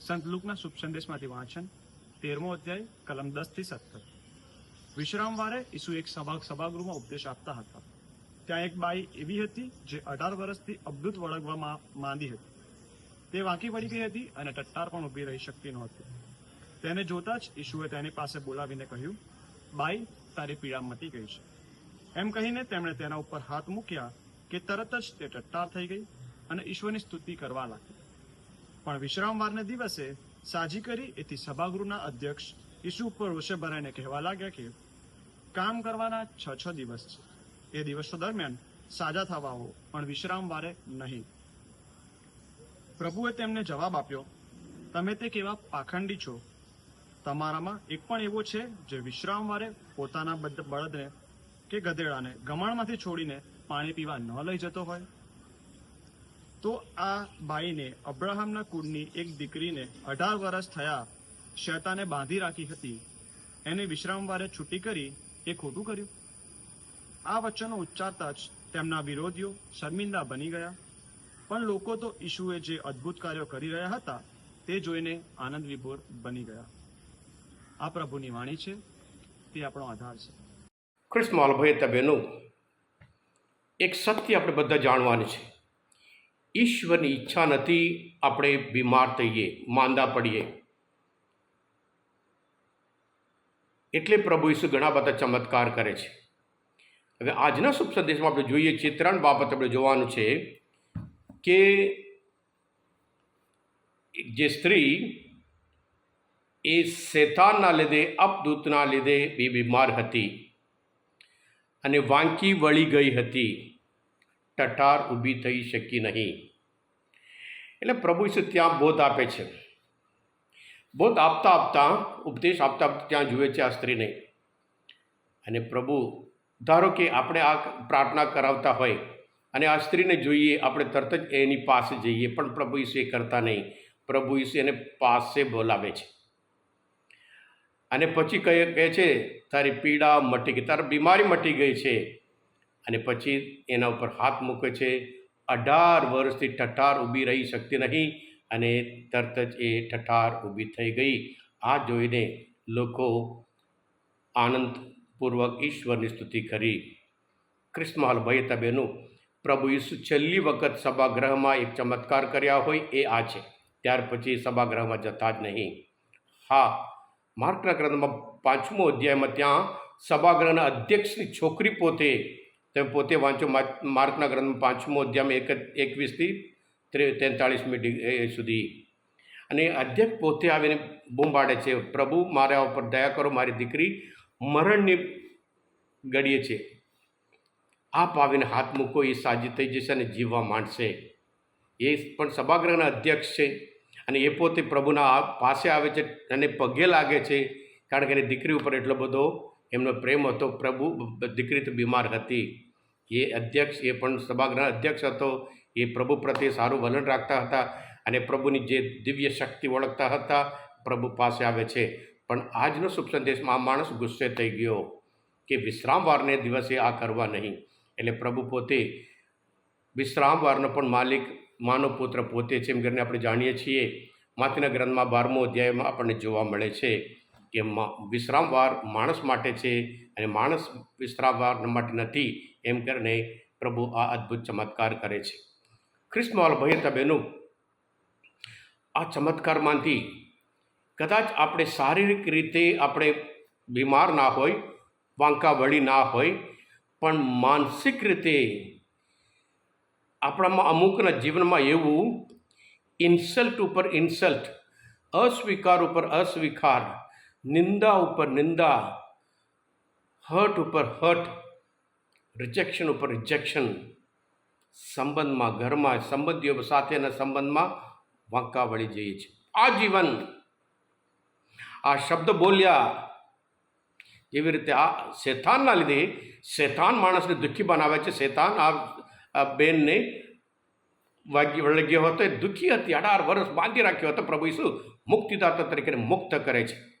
સંત લુકના શુભ સંદેશમાંથી વાંચન, તેરમો અધ્યાય, કલમ દસથી સત્તર વિશ્રામવારે ઈસુ એક સભા સભાગૃહમાં ઉપદેશ આપતા હતા. ત્યાં એક બાઈ એવી હતી જે અઢાર વર્ષથી અબદૂત વળગવામાં માંદી હતી. તે વાંકી પડી ગઈ હતી અને ટટ્ટાર પણ ઊભી રહી શકતી નહોતી. તેને જોતા જ ઈશુએ તેની પાસે બોલાવીને કહ્યું, બાઈ, તારી પીડા મટી ગઈ છે. એમ કહીને તેમણે તેના ઉપર હાથ મૂક્યા કે તરત જ તે ટટ્ટાર થઈ ગઈ અને ઈશ્વરની સ્તુતિ કરવા લાગી. પણ વિશ્રામવારને દિવસે સાજી કરી એથી સભાગૃહના અધ્યક્ષ ઈસુ ઉપર રોષે ભરાઈને કહેવા લાગ્યા કે, કામ કરવાના છ છ દિવસ છે. એ દિવસો દરમિયાન સાજા થવા હો, પણ વિશ્રામવારે નહીં. પ્રભુએ તેમને જવાબ આપ્યો, તમે તે કેવા પાખંડી છો? તમારામાં એક પણ એવો છે જે વિશ્રામવારે પોતાના બળદને કે ગધેડાને ગમાણમાંથી છોડીને પાણી પીવા ન લઈ જતો હોય? તો આ બાઈને અબ્રાહમના કુળની એક દીકરીને અઢાર વર્ષ થયા શેતાને બાંધી રાખી હતી. એને વિશ્રામવારે છૂટી કરી એ ખોટું કર્યું. આ વચનો ઉચ્ચારતા જ તેમના વિરોધીઓ શર્મિંદા બની ગયા. પણ લોકો તો ઈશુએ જે અદ્ભુત કાર્યો કરી રહ્યા હતા તે જોઈને આનંદ વિભોર બની ગયા. આ પ્રભુની વાણી છે, તે આપણો આધાર છે. કૃષ્ણ માલભાઈ તબેનું એક સત્ય આપણે બધા જાણવાની છે. ઈશ્વરની ઈચ્છા નથી આપણે બીમાર થઈએ, માંદા પડીએ. એટલે પ્રભુ ઈસુ ઘણા બધા ચમત્કાર કરે છે. હવે આજના શુભ સંદેશમાં આપણે જોઈએ છીએ ત્રણ બાબત આપણે જોવાનું છે કે જે સ્ત્રી એ શેતાનના લીધે, અપદૂતના લીધે બી બીમાર હતી અને વાંકી વળી ગઈ હતી. ટટાર ઊભી થઈ શકી નહીં. એટલે પ્રભુ ઈસુ ત્યાં બોધ આપે છે. બોધ આપતા આપતા, ઉપદેશ આપતા આપતા ત્યાં જુએ છે આ સ્ત્રીને. અને પ્રભુ, ધારો કે આપણે આ પ્રાર્થના કરાવતા હોય અને આ સ્ત્રીને જોઈએ, આપણે તરત જ એની પાસે જઈએ, પણ પ્રભુ ઈસુ એ કરતા નહીં. પ્રભુ ઈસુ એને પાસે બોલાવે છે. અને પછી કહે કહે છે, તારી પીડા મટી ગઈ, તારી બીમારી મટી ગઈ છે. અને પછી એના ઉપર હાથ મૂકે છે. અઢાર વર્ષથી ઠઠાર ઊભી રહી શકતી નહીં અને તરત જ એ ઠઠાર ઊભી થઈ ગઈ. આ જોઈને લોકો આનંદપૂર્વક ઈશ્વરની સ્તુતિ કરી. ક્રિસ્મહાલ તબેનું પ્રભુ ઈસુ છેલ્લી વખત સભાગૃહમાં એક ચમત્કાર કર્યા હોય એ આ છે. ત્યાર પછી સભાગૃહમાં જતા જ નહીં. હા, માર્કના ગ્રંથમાં પાંચમો અધ્યાયમાં ત્યાં સભાગૃહના અધ્યક્ષની છોકરી પોતે તમે પોતે વાંચો માર્કના ગ્રંથમાં પાંચમો અધ્યાયમાં એક એકવીસથી તેતાળીસમી ડિગ્રી સુધી. અને અધ્યક્ષ પોતે આવીને બૂંબાડે છે. પ્રભુ મારા ઉપર દયા કરો, મારી દીકરી મરણની ગળીએ છે. આપ આવીને હાથ મૂકો, એ સાજી થઈ જશે અને જીવવા માંડશે. એ પણ સભાગૃહના અધ્યક્ષ છે અને એ પોતે પ્રભુના પાસે આવે છે અને પગે લાગે છે. કારણ કે એની દીકરી ઉપર એટલો બધો એમનો પ્રેમ હતો. પ્રભુ દીકરી તો બીમાર હતી. એ અધ્યક્ષ, એ પણ સભાગૃહ અધ્યક્ષ હતો. એ પ્રભુ પ્રત્યે સારું વલણ રાખતા હતા અને પ્રભુની જે દિવ્ય શક્તિ ઓળખતા હતા, પ્રભુ પાસે આવે છે. પણ આજનો શુભ સંદેશમાં આ માણસ ગુસ્સે થઈ ગયો કે વિશ્રામવારને દિવસે આ કરવા નહીં. એટલે પ્રભુ પોતે વિશ્રામવારનો પણ માલિક, માનો પુત્ર પોતે છે. એમ કરીને આપણે જાણીએ છીએ. માતીના ગ્રંથમાં બારમો અધ્યાયમાં આપણને જોવા મળે છે. કે વિશ્રામવાર માણસ માટે છે અને માણસ વિશ્રામવાર માટે નથી એમ કરીને પ્રભુ આ અદ્ભુત ચમત્કાર કરે છે. ખ્રિસ્તમાલ ભાઈ બહેનો આ ચમત્કારમાંથી કદાચ આપણે શારીરિક રીતે આપણે બીમાર ના હોય, વાંકા વળી ના હોય, પણ માનસિક રીતે આપણામાં અમુકના જીવનમાં એવું ઇન્સલ્ટ ઉપર ઇન્સલ્ટ અસ્વીકાર ઉપર અસ્વીકાર નિંદા ઉપર નિંદા હર્ટ ઉપર હર્ટ રિજેક્શન ઉપર રિજેક્શન સંબંધમાં ઘરમાં, સંબંધીઓ સાથેના સંબંધમાં વાંકા વળી જઈએ છે આ જીવન આ શબ્દ બોલ્યા એવી રીતે આ શેતાનના લીધે શેતાન માણસને દુઃખી બનાવે છે. શેતાન આ બેનને વાગી વળગ્યો હતો. એ દુઃખી હતી. અઢાર વર્ષ બાંધી રાખ્યો હતો. પ્રભુ ઈસુ મુક્તિદાતા તરીકે મુક્ત કરે છે.